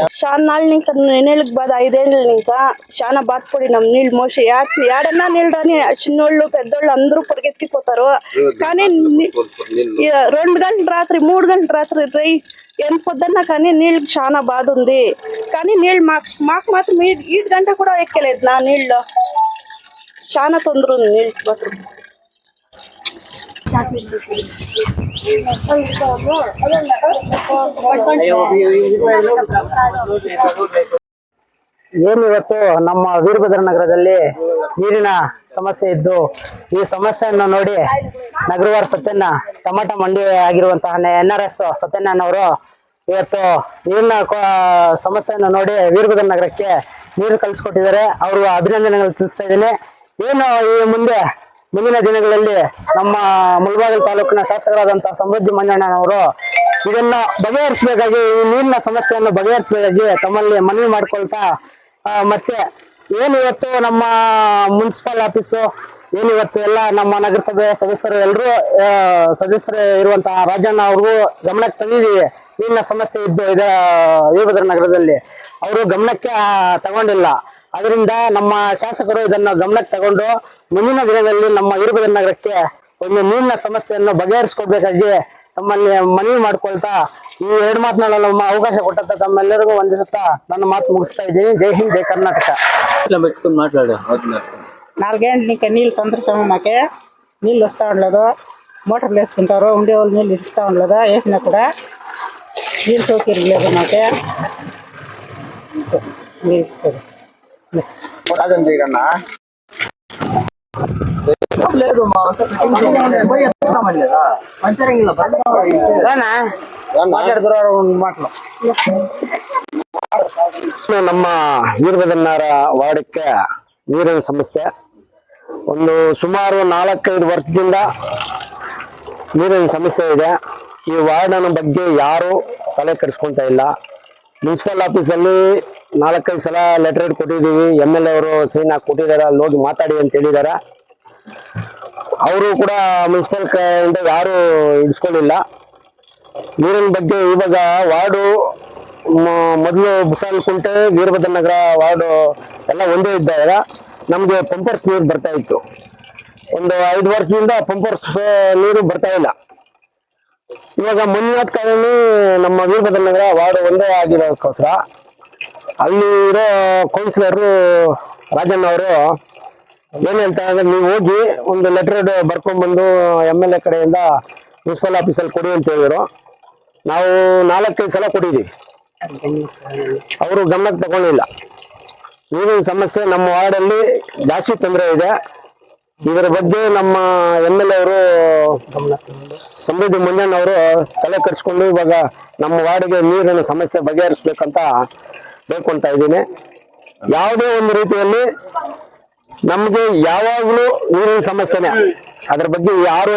చాలా నాళ్ళు ఇంకా నెలకి బాధ ఐదేళ్ళు ఇంకా చాలా బాధపడినాం. నీళ్ళు మోసి యాడ్- యాడన్నా నీళ్ళు రాని చిన్నోళ్ళు పెద్దోళ్ళు అందరూ పొరిగెత్తిపోతారు. కానీ రెండు గంటల రాత్రి మూడు గంటల రాత్రి రై ఎంత పొద్దున్న కానీ నీళ్ళకి చాలా బాధ ఉంది. కానీ నీళ్ళు మాకు మాకు మాత్రం ఈ- గంట కూడా ఎక్కలేదు నా నీళ్ళు. చాలా తొందర ఉంది నీళ్ళకి మాత్రం. ಏನು ಇವತ್ತು ನಮ್ಮ ವೀರಭದ್ರ ನಗರದಲ್ಲಿ ನೀರಿನ ಸಮಸ್ಯೆ ಇದ್ದು, ಈ ಸಮಸ್ಯೆಯನ್ನು ನೋಡಿ ನಗರವಾರ ಸತ್ಯನ ಟಮಾಟ ಮಂಡಿ ಆಗಿರುವಂತಹ ಎನ್ ಆರ್ ಎಸ್ ಸತ್ಯನಾರಾಯಣವರು ಇವತ್ತು ನೀರಿನ ಸಮಸ್ಯೆಯನ್ನು ನೋಡಿ ವೀರಭದ್ರ ನಗರಕ್ಕೆ ನೀರು ಕಲಿಸ್ಕೊಟ್ಟಿದ್ದಾರೆ ಅವರು ಅಭಿನಂದನೆಗಳು ತಿಳಿಸ್ತಾ ಇದ್ದೀನಿ. ಏನು ಈ ಮುಂದೆ ಮುಂದಿನ ದಿನಗಳಲ್ಲಿ ನಮ್ಮ ಮುಳಬಾಗಿಲು ತಾಲೂಕಿನ ಶಾಸಕರಾದಂತಹ ಸಮೃದ್ಧಿ ಮಂಜಣ್ಣನವರು ಇದನ್ನ ಬಗೆಹರಿಸಬೇಕಾಗಿ, ಈ ನೀರಿನ ಸಮಸ್ಯೆಯನ್ನು ಬಗೆಹರಿಸಬೇಕಾಗಿ ತಮ್ಮಲ್ಲಿ ಮನವಿ ಮಾಡ್ಕೊಳ್ತಾ ಮತ್ತೆ ಏನು ಇವತ್ತು ನಮ್ಮ ಮುನ್ಸಿಪಲ್ ಆಫೀಸು, ಏನು ಇವತ್ತು ಎಲ್ಲ ನಮ್ಮ ನಗರಸಭೆ ಸದಸ್ಯರು ಎಲ್ಲರೂ ಸದಸ್ಯರು ಇರುವಂತಹ ರಾಜಣ್ಣ ಅವ್ರಿಗೂ ಗಮನಕ್ಕೆ ತಂದಿದ್ದೀವಿ. ನೀರಿನ ಸಮಸ್ಯೆ ಇದ್ದು ಇದ, ವೀರಭದ್ರ ನಗರದಲ್ಲಿ ಅವರು ಗಮನಕ್ಕೆ ತಗೊಂಡಿಲ್ಲ. ಅದರಿಂದ ನಮ್ಮ ಶಾಸಕರು ಇದನ್ನು ಗಮನಕ್ಕೆ ತಗೊಂಡು ಮುಂದಿನ ದಿನದಲ್ಲಿ ನಮ್ಮ ವೀರಭದ್ರ ನಗರಕ್ಕೆ ಒಂದು ನೀರಿನ ಸಮಸ್ಯೆಯನ್ನು ಬಗೆಹರಿಸ್ಕೊಡ್ಬೇಕಾಗಿ ತಮ್ಮಲ್ಲಿ ಮನವಿ ಮಾಡ್ಕೊಳ್ತಾ ಈ ಎರಡು ಮಾತನಾಡಲು ನಮ್ಮ ಅವಕಾಶ ಕೊಟ್ಟಂತ ತಮ್ಮೆಲ್ಲರಿಗೂ ವಂದಿಸುತ್ತಾ ನನ್ನ ಮಾತು ಮುಗಿಸ್ತಾ ಇದ್ದೀನಿ ಜೈ ಹಿಂದ್ ಜೈ ಕರ್ನಾಟಕ ఇట్లా పెట్టుకుని మాట్లాడు నాలుగేంటి ఇంకా నీళ్ళు తొందరగా మాకే నీళ్ళు వస్తూ ఉండలేదు మోటార్లు వేసుకుంటారు ఉండే వాళ్ళు నీళ్ళు ఇస్తూ ఉండలేదు వేసినా కూడా నీళ్ళు సౌకర్యం లేదు మాకే నీళ్ళు ఇస్తారు. లేదు ನಮ್ಮ ವೀರಭದ್ರನಾರ ವಾರ್ಡಕ್ಕೆ ನೀರಿನ ಸಮಸ್ಯೆ. ಒಂದು ಸುಮಾರು ನಾಲ್ಕೈದು ವರ್ಷದಿಂದ ನೀರಿನ ಸಮಸ್ಯೆ ಇದೆ. ಈ ವಾರ್ಡನ ಬಗ್ಗೆ ಯಾರು ತಲೆ ಕೆಡಿಸ್ಕೊಂತ ಇಲ್ಲ. ಮುನ್ಸಿಪಲ್ ಆಫೀಸಲ್ಲಿ ನಾಲ್ಕೈದು ಸಲ ಲೆಟರ್ ಕೊಟ್ಟಿದ್ದೀವಿ. ಎಂ ಎಲ್ ಎ ಅವರು ಸೈನ್ ಹಾಕಿ ಕೊಟ್ಟಿದ್ದಾರೆ. ಅಲ್ಲಿ ಹೋಗಿ ಮಾತಾಡಿ ಅಂತ ಹೇಳಿದ್ದಾರೆ. ಅವರು ಕೂಡ ಮುನ್ಸಿಪಲ್ ಇಂದ ಯಾರು ಇಡ್ಸ್ಕೊಂಡಿಲ್ಲ ನೀರಿನ ಬಗ್ಗೆ ಇವಾಗ ವಾರ್ಡು ಮೊದಲು ಬುಸಾಲ್ ಕುಂಟೆ ವೀರಭದ್ರ ನಗರ ವಾರ್ಡು ಎಲ್ಲ ಒಂದೇ ಇದ್ದಾಗ ನಮಗೆ ಪಂಪರ್ಸ್ ನೀರು ಬರ್ತಾ ಇತ್ತು. ಒಂದು ಐದು ವರ್ಷದಿಂದ ಪಂಪರ್ಸ್ ನೀರು ಬರ್ತಾ ಇಲ್ಲ. ಇವಾಗ ಮಂಜುನಾಥ್ ಕಾಲೋನಿ ನಮ್ಮ ವೀರಭದ್ರ ನಗರ ವಾರ್ಡ್ ಒಂದೇ ಆಗಿರೋದಕ್ಕೋಸ್ಕರ ಅಲ್ಲಿ ಇರೋ ಕೌನ್ಸಿಲರು ರಾಜಣ್ಣ ಅವರು ಏನ್ ಹೇಳ್ತಾ ಅಂದ್ರೆ ನೀವು ಹೋಗಿ ಒಂದು ಲೆಟರ್ ಬರ್ಕೊಂಡ್ಬಂದು ಎಂ ಎಲ್ ಎ ಕಡೆಯಿಂದ ಮುನ್ಸಿಪಲ್ ಆಫೀಸಲ್ಲಿ ಕೊಡಿ ಅಂತ ಹೇಳಿದ್ರು. ನಾವು ನಾಲ್ಕೈದು ಸಲ ಕೊಟ್ಟಿದ್ದೀವಿ. ಅವರು ಗಮನಕ್ಕೆ ತಗೊಂಡಿಲ್ಲ ನೀರಿನ ಸಮಸ್ಯೆ ನಮ್ಮ ವಾರ್ಡಲ್ಲಿ ಜಾಸ್ತಿ ತೊಂದರೆ ಇದೆ. ಇದರ ಬಗ್ಗೆ ನಮ್ಮ ಎಂ ಎಲ್ ಎ ಅವರು ಸಮೃದ್ಧಿ ಮಂಜಣ್ಣ ಅವರು ತಲೆ ಕಟ್ಸ್ಕೊಂಡು ಇವಾಗ ನಮ್ಮ ವಾರ್ಡ್ಗೆ ನೀರಿನ ಸಮಸ್ಯೆ ಬಗೆಹರಿಸ್ಬೇಕಂತ ಬೇಡ್ಕೊಂತ ಇದ್ದೀನಿ. ಯಾವುದೇ ಒಂದು ರೀತಿಯಲ್ಲಿ ನಮ್ಗೆ ಯಾವಾಗ್ಲೂ ನೀರಿನ ಸಮಸ್ಯೆನೆ. ಅದ್ರ ಬಗ್ಗೆ ಯಾರು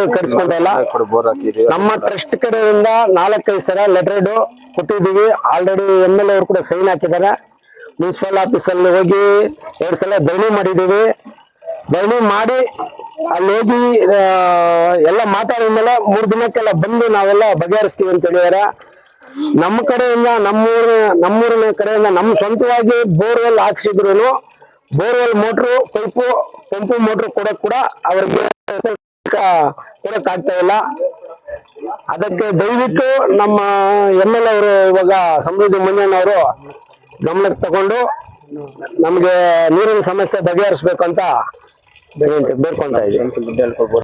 ಹಾಕಿದೀವಿ ನಮ್ಮ ಟ್ರಸ್ಟ್ ಕಡೆಯಿಂದ ನಾಲ್ಕೈದು ಸಲ ಲೆಟರ್ಡ್ ಕೊಟ್ಟಿದ್ದೀವಿ. ಆಲ್ರೆಡಿ ಎಂ ಎಲ್ ಅವರು ಕೂಡ ಸೈನ್ ಹಾಕಿದ್ದಾರೆ. ಮುನ್ಸಿಪಲ್ ಆಫೀಸಲ್ಲಿ ಹೋಗಿ ಎರಡು ಸಲ ಧರಣಿ ಮಾಡಿದ್ದೀವಿ. ಧರಣಿ ಮಾಡಿ ಅಲ್ಲಿ ಹೋಗಿ ಎಲ್ಲ ಮಾತಾಡಿದ ಮೇಲೆ ಮೂರು ದಿನಕ್ಕೆಲ್ಲ ಬಂದು ನಾವೆಲ್ಲ ಬಗೆಹರಿಸ್ತೀವಿ ಅಂತ ಹೇಳಿದಾರೆ. ನಮ್ಮ ಕಡೆಯಿಂದ, ನಮ್ಮೂರ, ನಮ್ಮೂರಿನ ಕಡೆಯಿಂದ ನಮ್ಮ ಸ್ವಂತವಾಗಿ borewell ಹಾಕ್ಸಿದ್ರು borewell motor pipe pump motor ಕೂಡ ಕೂಡ ಅವ್ರಿಗೆ ಕೊಡಕ್ ಆಗ್ತಾ ಇಲ್ಲ. ಅದಕ್ಕೆ ದಯವಿಟ್ಟು ನಮ್ಮ ಎಂ ಎಲ್ ಅವರು ಇವಾಗ ಸಮೃದ್ಧಿ ಮಂಜಣ್ಣ ಅವರು ಗಮನಕ್ಕೆ ತಗೊಂಡು ನಮ್ಗೆ ನೀರಿನ ಸಮಸ್ಯೆ ಬಗೆಹರಿಸ್ಬೇಕು ಅಂತ ಬೇಡ್ಕೊಂತ ಇದ್ದೀನಿ